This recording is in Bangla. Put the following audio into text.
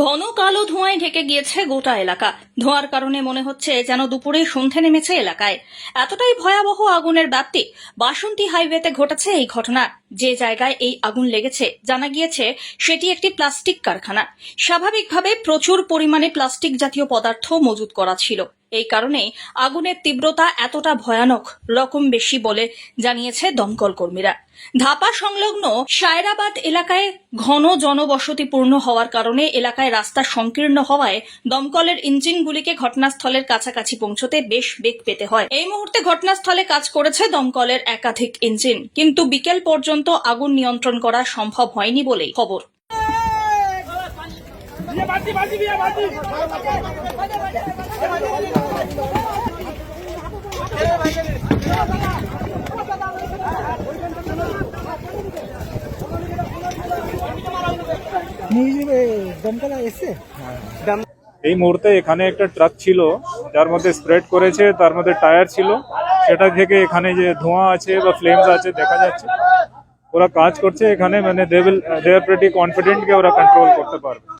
ঘন কালো ধোঁয়ায় ঢেকে গিয়েছে গোটা এলাকা। ধোঁয়ার কারণে মনে হচ্ছে যেন দুপুরে সন্ধে নেমেছে এলাকায়। এতটাই ভয়াবহ আগুনের ব্যাপ্তি বাসন্তী হাইওয়েতে ঘটেছে এই ঘটনা। যে জায়গায় এই আগুন লেগেছে, জানা গিয়েছে সেটি একটি প্লাস্টিক কারখানা। স্বাভাবিকভাবে প্রচুর পরিমাণে প্লাস্টিক জাতীয় পদার্থ মজুত করা ছিল। এই কারণে আগুনের তীব্রতা এতটা ভয়ানক, রকম বেশি বলে জানিয়েছে দমকল কর্মীরা। ধাপা সংলগ্ন সায়রাবাদ এলাকায় ঘন জনবসতিপূর্ণ হওয়ার কারণে এলাকায় রাস্তা সংকীর্ণ হওয়ায় দমকলের ইঞ্জিনগুলিকে ঘটনাস্থলের কাছাকাছি পৌঁছতে বেশ বেগ পেতে হয়। এই মুহূর্তে ঘটনাস্থলে কাজ করেছে দমকলের একাধিক ইঞ্জিন, কিন্তু বিকেল পর্যন্ত আগুন নিয়ন্ত্রণ করা সম্ভব হয়নি বলেই খবর। বাজি বাজি বাজি এই মুহূর্তে এখানে একটা ট্রাক ছিল, যার মধ্যে স্প্রেড করেছে, তার মধ্যে টায়ার ছিল। সেটা থেকে এখানে যে ধোঁয়া আছে বা ফ্লেমস আছে, দেখা যাচ্ছে। ওরা কাজ করছে এখানে মানে they will they are pretty confident যে ওরা কন্ট্রোল করতে পারবে।